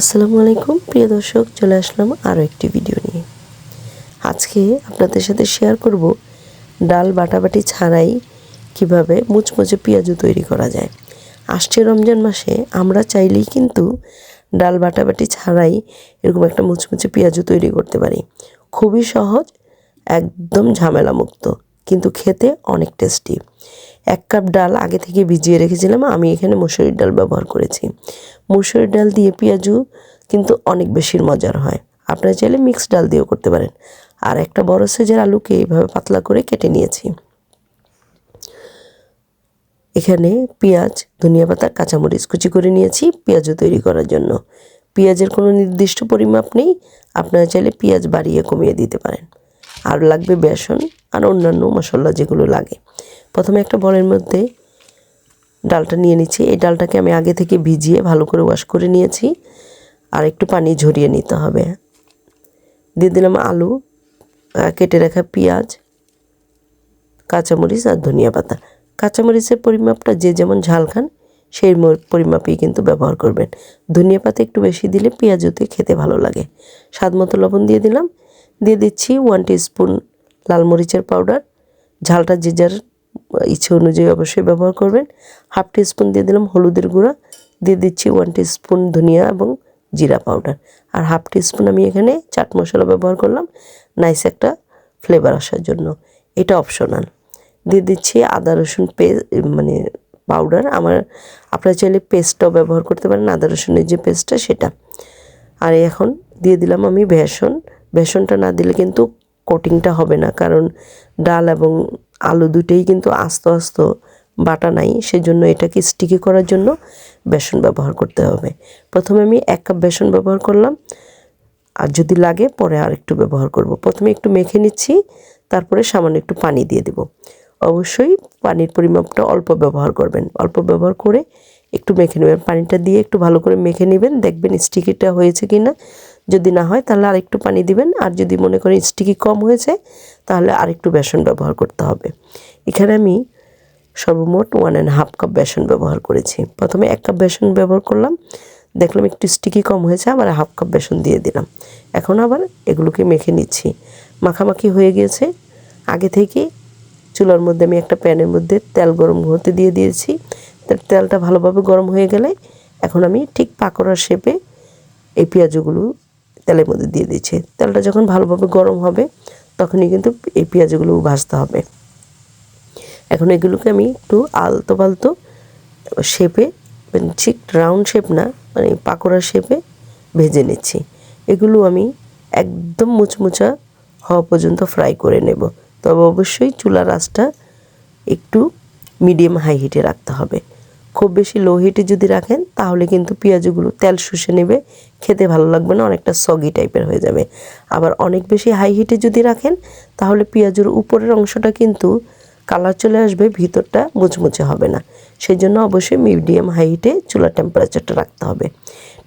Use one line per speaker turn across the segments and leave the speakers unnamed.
আসসালামু আলাইকুম, প্রিয় দর্শক, চলে আসলাম আরও একটি ভিডিও নিয়ে। আজকে আপনাদের সাথে শেয়ার করব ডাল বাটাবাটি ছাড়াই কীভাবে মুচমুচে পেঁয়াজু তৈরি করা যায়। আসছে রমজান মাসে, আমরা চাইলেই কিন্তু ডাল বাটাবাটি ছাড়াই এরকম একটা মুচমুচে পেঁয়াজু তৈরি করতে পারি। খুবই সহজ, একদম ঝামেলামুক্ত। কিন্তু খেতে অনেক টেস্টি এক কাপ ডাল আগে থেকে ভিজিয়ে রেখেছিলাম, আমি এখানে মুসুরির ডাল ব্যবহার করেছি। মুসুরির ডাল দিয়ে পেঁয়াজু কিন্তু অনেক বেশি মজার হয়। আপনারা চাইলে মিক্সড ডাল দিয়েও করতে পারেন। আর একটা বড় সাইজের আলুকে এইভাবে পাতলা করে কেটে নিয়েছি। এখানে পেঁয়াজ, ধনিয়া পাতা, কাঁচামরিচ কুচি করে নিয়েছি পেঁয়াজও তৈরি করার জন্য। পেঁয়াজের কোনো নির্দিষ্ট পরিমাপ নেই, আপনারা চাইলে পেঁয়াজ বাড়িয়ে কমিয়ে দিতে পারেন। আর লাগবে বেসন আর অন্যান্য মশলা যেগুলো লাগে। প্রথমে একটা বলের মধ্যে ডালটা নিয়ে নিচ্ছি। এই ডালটাকে আমি আগে থেকে ভিজিয়ে ভালো করে ওয়াশ করে নিয়েছি আর একটু পানি ঝরিয়ে নিতে হবে। দিয়ে দিলাম আলু কেটে রাখা পেঁয়াজ, কাঁচামরিচ আর ধনিয়া পাতা। কাঁচামরিচের পরিমাপটা যে যেমন ঝাল খান, সেই পরিমাপেই কিন্তু ব্যবহার করবেন। ধনিয়া পাতা একটু বেশি দিলে পেঁয়াজতে খেতে ভালো লাগে। স্বাদ মতো লবণ দিয়ে দিলাম। দিয়ে দিচ্ছি ওয়ান স্পুন লাল মরিচের পাউডার ঝালটা যে যার ইচ্ছে অনুযায়ী অবশ্যই ব্যবহার করবেন। হাফ স্পুন দিয়ে দিলাম হলুদের গুঁড়া, দিয়ে দিচ্ছি ওয়ান স্পুন ধনিয়া এবং জিরা পাউডার আর হাফ স্পুন আমি এখানে চাট মশলা ব্যবহার করলাম নাইস একটা ফ্লেভার আসার জন্য। এটা অপশনাল দিয়ে দিচ্ছি আদা রসুন পে মানে পাউডার আমার, আপনারা চাইলে পেস্টটাও ব্যবহার করতে পারেন, আদা রসুনের যে পেস্টটা সেটা। আর এখন দিয়ে দিলাম আমি বেসন। বেসনটা না দিলে কিন্তু কোটিংটা হবে না। কারণ ডাল এবং আলু দুটোই কিন্তু আস্ত আস্ত বাটা নাই, সেজন্য এটাকে স্টিকি করার জন্য বেসন ব্যবহার করতে হবে। প্রথমে আমি এক কাপ বেসন ব্যবহার করলাম। আর যদি লাগে পরে আর একটু ব্যবহার করব। প্রথমে একটু মেখে নিচ্ছি, তারপরে সামান্য একটু পানি দিয়ে দেব। অবশ্যই পানির পরিমাপটা অল্প ব্যবহার করবেন। অল্প ব্যবহার করে একটু মেখে নেবেন। পানিটা দিয়ে একটু ভালো করে মেখে নেবেন। দেখবেন স্টিকিটা হয়েছে কি না যদি না হয়, তাহলে আরেকটু পানি দিবেন। আর যদি মনে করেন স্টিকি কম হয়েছে, তাহলে আরেকটু বেসন ব্যবহার করতে হবে। এখানে আমি সর্বমোট ওয়ান অ্যান্ড হাফ কাপ বেসন ব্যবহার করেছি। প্রথমে এক কাপ বেসন ব্যবহার করলাম। দেখলাম একটু স্টিকি কম হয়েছে, আবার হাফ কাপ বেসন দিয়ে দিলাম। এখন আবার এগুলোকে মেখে নিচ্ছি। মাখামাখি হয়ে গিয়েছে আগে থেকে চুলার মধ্যে আমি একটা প্যানের মধ্যে তেল গরম হতে দিয়ে দিয়েছি। তার তেলটা ভালোভাবে গরম হয়ে গেলে এখন আমি ঠিক পাকোড়ার শেপে এই পেঁয়াজগুলো তেলের মধ্যে দিয়ে দিচ্ছি। তেলটা যখন ভালোভাবে গরম হবে, তখনই কিন্তু এই পেঁয়াজগুলো ভাজতে হবে। এখন এগুলোকে আমি একটু আলতো পালতো শেপে মানে ঠিক রাউন্ড শেপ না মানে পাকোড়া শেপে ভেজে নিচ্ছি। এগুলো আমি একদম মুচমুচা হওয়া পর্যন্ত ফ্রাই করে নেব। তবে অবশ্যই চুলার আঁচটা একটু মিডিয়াম হাই হিটে রাখতে হবে। খুব বেশি লো হিটে যদি রাখেন, তাহলে কিন্তু পেঁয়াজগুলো তেল শুষে নেবে, খেতে ভালো লাগবে না, অনেকটা সগি টাইপের হয়ে যাবে। আবার অনেক বেশি হাই হিটে যদি রাখেন, তাহলে পেঁয়াজের উপরের অংশটা কিন্তু কালার চলে আসবে, ভিতরটা মুচমুচে হবে না। সেই জন্য অবশ্যই মিডিয়াম হাই হিটে চুলার টেম্পারেচারটা রাখতে হবে।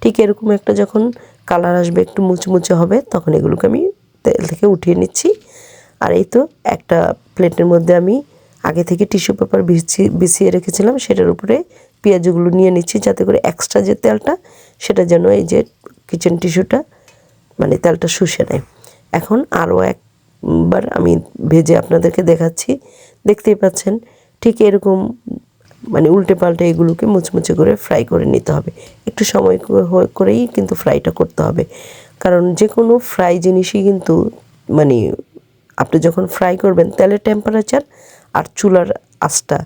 ঠিক এরকম একটা যখন কালার আসবে, একটু মুচমুচে হবে, তখন এগুলোকে আমি তেল থেকে উঠিয়ে নিচ্ছি। আর এই তো একটা প্লেটের মধ্যে আমি আগে থেকে টিস্যু পেপার বিছিয়ে বিছিয়ে রেখেছিলাম, সেটার উপরে পেঁয়াজগুলো নিয়ে নিচ্ছি যাতে করে এক্সট্রা যে তেলটা, সেটা যেন এই যে কিচেন টিস্যুটা মানে তেলটা শুষে নেয়। এখন আরও একবার আমি ভেজে আপনাদেরকে দেখাচ্ছি। দেখতেই পাচ্ছেন, ঠিক এরকম মানে উল্টে পাল্টে এগুলোকে মুচমুচে করে ফ্রাই করে নিতে হবে। একটু সময় করেই কিন্তু ফ্রাইটা করতে হবে। কারণ যে কোনো ফ্রাই জিনিসই কিন্তু মানে আপনি যখন ফ্রাই করবেন, তেলের টেম্পারেচার আর চুলার আঁচটা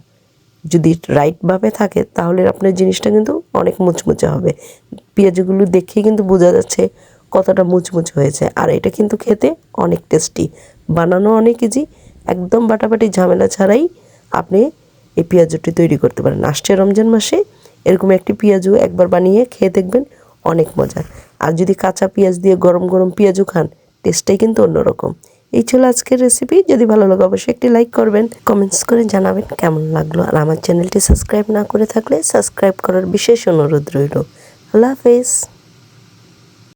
যদি রাইটভাবে থাকে, তাহলে আপনার জিনিসটা কিন্তু অনেক মুচমুচে হবে। পেঁয়াজগুলো দেখেই কিন্তু বোঝা যাচ্ছে কতটা মুচমুচে হয়েছে। আর এটা কিন্তু খেতে অনেক টেস্টি বানানো অনেক ইজি একদম বাটাবাটি ঝামেলা ছাড়াই আপনি এই পেঁয়াজটি তৈরি করতে পারেন। আসছে রমজান মাসে, এরকম একটি পেঁয়াজও একবার বানিয়ে খেয়ে দেখবেন অনেক মজার আর যদি কাঁচা পেঁয়াজ দিয়ে গরম গরম পেঁয়াজও খান টেস্টটাই কিন্তু অন্যরকম। এই ছিল আজকের রেসিপি যদি ভালো লাগে, অবশ্যই একটি লাইক করবেন। কমেন্টস করে জানাবেন কেমন লাগল। আর আমার চ্যানেলটি সাবস্ক্রাইব না করে থাকলে সাবস্ক্রাইব করার বিশেষ অনুরোধ রইল। আল্লাহ হাফেজ।